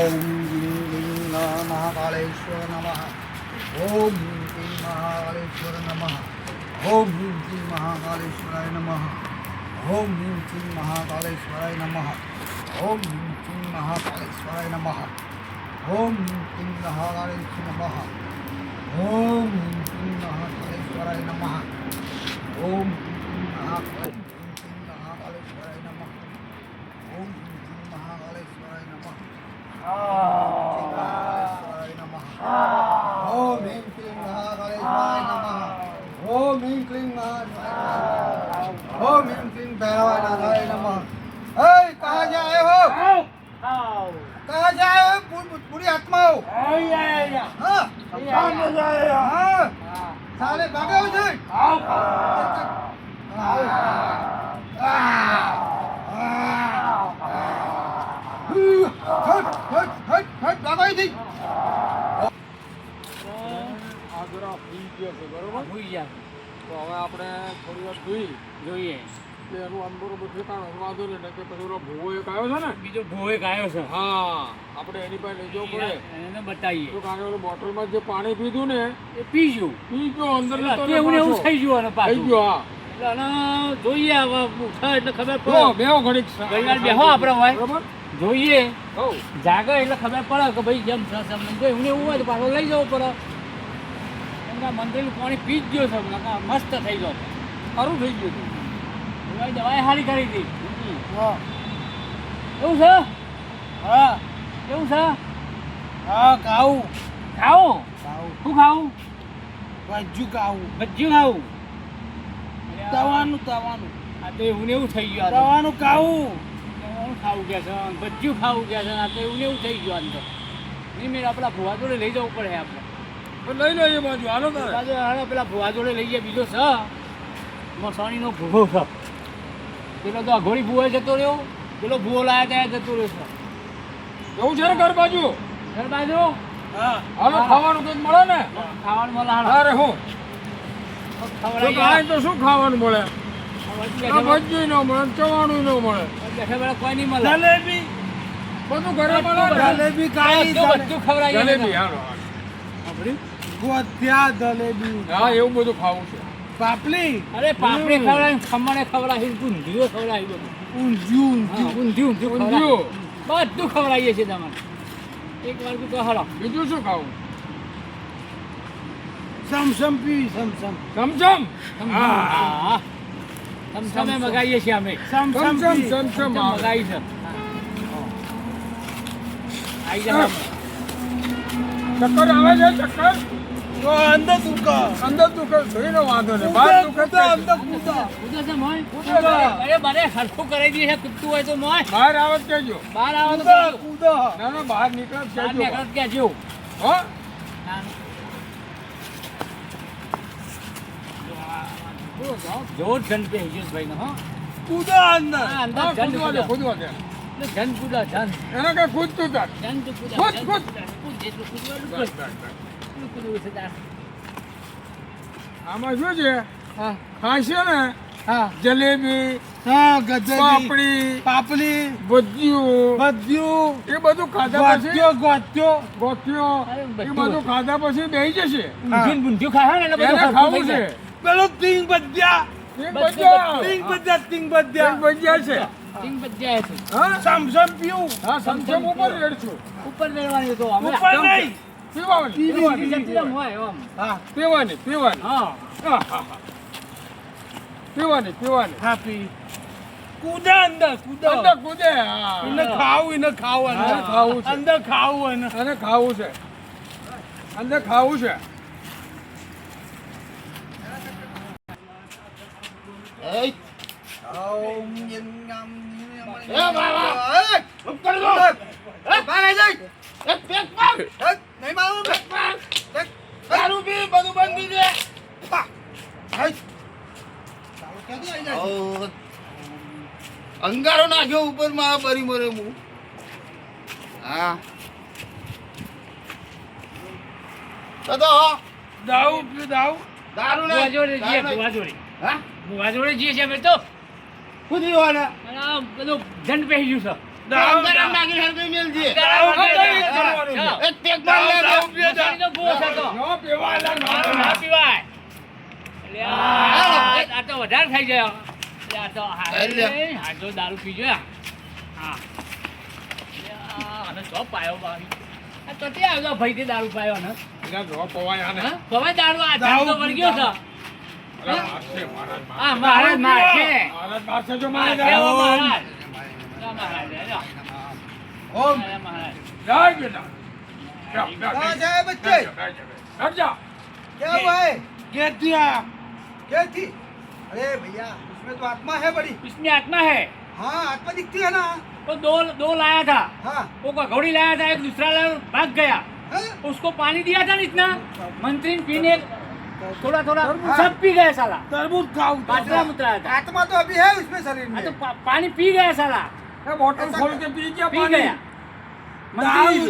ॐ ह्रीं ह्रीं महाकालेश्वर नमः ॐ ह्रीं महाकालेश्वर नमः ॐ ह्रीं ह्रीं महाकालेश्वराय नमः ॐ ह्रीं ह्रीं महाकालेश्वराय नमः ॐ ह्रीं ह्रीं महाकालेश्वराय नमः ॐ ह्रीं ह्रीं महाकालेश्वर नमः ॐ ह्रीं ह्रीं महाकालेश्वराय नमः ॐ ह्रीं महाकालेश्वर ఓం హ్రీం క్లీం మహాకాళేశ్వరాయ నమః ఓం హ్రీం క్లీం మహాకాళేశ్వరాయ నమః ఓం హ్రీం క్లీం భైరవాయ నారాయణ నమः ఏయ్ कहां जा रहे हो कहां जा रहे हो बुरी आत्मा हो हां कहां जा रहे हो हां सारे भागे हो जाए आओ आओ हट हट हट हट भागो इधर આગળ ગયો છે બરોબર? ભૂઈ ગયા. તો હવે આપણે થોડી વાર જોઈ જોઈએ. એનું આમ બરોબર ઠેકાણું વાંધો નહીં કે પછી ઓલો ભૂવો એક આવ્યો છે ને? બીજો ભૂવો એક આવ્યો છે. હા આપણે એની પાસે લઈ જવું પડે. એને બતાવીએ. તો કારણ કે ઓલું બોટલમાં જે પાણી પીધું ને એ પીજું પી ગયો અંદર એવું એવું થઈ ગયું અને થઈ પાછું ગયો હા. જોઈએ હવે ઉઠાય એટલે ખબર પડે. બેહો ઘડીક ઘડીવાર બેહો આપણે હોય. બરોબર? જોઈએ. જાગે એટલે ખબર પડે કે ભાઈ જેમ સસ એમ કોઈ એવું હોય તો પાછો લઈ જવો પડે. કેમ મંદિરનું પાણી પી જ ગયો છે. મસ્ત થઈ ગયો. ખરું થઈ ગયું હતું. દવાએ દવાઈ સારી કરી હતી. એવું છે? હા. કેવું છે? હા ખાવું ખાવું ખાવું શું ખાવું ભજ્જુ ખાવું ભજ્જુ ખાવું તવાનું તવાનું. આ તો એવું ને એવું થઈ ગયું તવાનું ખાવું ખાવું કે છે? ભજ્જુ ખાવું કે છે? આ તો એવું ને એવું થઈ ગયું આમ તો. નહીં મેં આપણા ભુવા જોડે લઈ જવું પડે આપણે. લઈ લો એ બાજુ હાલો તારે હાલો પેલા ભુવા જોડે લઈ ગયા બીજો છે. મસાણીનો ભૂવો છે. પેલો તો અઘોડી ભૂવો જતો રહ્યો પેલો ભૂવો લાયા ત્યાં જતો રહ્યો છે. એવું છે ને ઘર બાજુ? ઘર બાજુ? હા. હાલો ખાવાનું કંઈક મળે ને? ખાવાનું મળે. અરે હું તો તો શું ખાવાનું મળે? બેઠા ન મળે ચવાણું ન મળે. કોઈ નહીં મળે. જલેબી? બધું ઘરે મળે જલેબી ખાઈ બધું ખવડાવીએ. જલેબી હાલો હાલો. સાંભળ્યું? ગોથિયા જલેબી હા એવું બધું ખાવું છે. પાપડી અરે પાપડી ખવડાવી ખમણે ખવડાવી ઊંધિયું ખવડાવી બધું ઊંધિયું ઊંધિયું. ઊંધિયું. બધું ખવડાવીએ છીએ તમારે. એક વાર તો બીજું શું ખાવું? સમસમ પી સમસમ. સમસમ? હા. સમસમે મગાવીએ છીએ અમે. સમસમ સમસમ. મગાવી છે. આવી જાય ચક્કર આવે છે ચક્કર? અંદર દુકા અંદર દુખે જોઈને વાંધો નહીં. બહાર છે. અંદર કૂદા. કૂદે છે મોય? કૂદે. અરે બરે હરખું કરાવી દઈએ છે કૂદતું હોય તો મોય. બહાર આવે જ કહેજો. બહાર આવો તો કૂદા ના ના બહાર નીકળે જ બહાર નીકળો તો કહેજો. હો? જોર જન પે હિજેશભાઈ નો હા. કૂદા અંદર. અંદર જન કૂદવા ખુદ. કૂદવા દે. જન કૂદા જન એને કઈ કૂદતું તાર? જન તો કૂદા કૂદ. કૂદા. કૂદ જેટલું કૂદવાનું છે આમાં શું છે? હા. ખાશે ને? હા. જલેબી હા ગજરી પાપડી પાપલી ભજીયું બધ્યું એ બધું ખાધા પછી? ગોથ્યો ગોથ્યો એ બધું. બધું ખાધા પછી બેસી જશે? ઊંધિયું ને બુંધિયું ને બધું ખાવું છે. પેલો તીંગ બજ્યા ભજીયા. તીંગ બજ્યા તીંગ છે. હા? સમસમ પીવું. હા સમસમ ઉપર રેડશું. ઉપર મેળવાની તો અમે ઉપર નહીં. પીવાની. પીવાની. પીવાની. હોય આમ. હા. પીવાની. પીવાની. હા. હા, હા, હા. પીવાની પીવાની. હા પી કૂદા અંદર કૂદા. અંદર કૂદે હા. એને ખાવું એને ખાવું અંદર ખાવું છે. અંદર ખાવું એને. ખાવું છે. અંદર ખાવું છે. ઓમ યમ યમ યમ એ બાબા. એ ઉપર લો એ બારે જઈ એ પેક પર અંગારો નાખ્યો ઉપરમાં બરી મરે હું. હા. તો તો દારૂ પીવું દારૂ દારૂ ના વાજોડે જીએ વાજોડે હા? વાજોડે જીએ છે તો. ખુદી વાને આમ બધો જન પહેરી ગયું છે. દારૂ આ તો વધારે થઈ જાય આ તો દારૂ પીજો હા એટલે આ આને તો આ તો તે આવ્યો ભાઈથી દારૂ પાયો ને એના જો પવાય આને હા દારૂ આ ધામ તો વળગ્યો છે. હા મહારાજ મારશે મહારાજ મારશે જો મહારાજ મહારાજ. ઓમ જય બેટા. જય બચ્ચે જા, જા, જા. હટ है अरे भैया उसमें तो आत्मा है बड़ी। इसमें आत्मा है। हाँ आत्मा दिखती है ना? तो दो दो लाया था। हाँ। वो घोड़ी लाया था एक दूसरा लाया भाग गया। हाँ? उसको पानी दिया था ना इतना मंत्री पीने थोड़ा थोड़ा हाँ। सब पी गया साला। तरबूज खाओ बाजरा मुतरा था। आत्मा तो अभी है उसमें शरीर हाँ तो में पानी पी गया साला। बोतल खोल के पी गया। पी गया मंत्री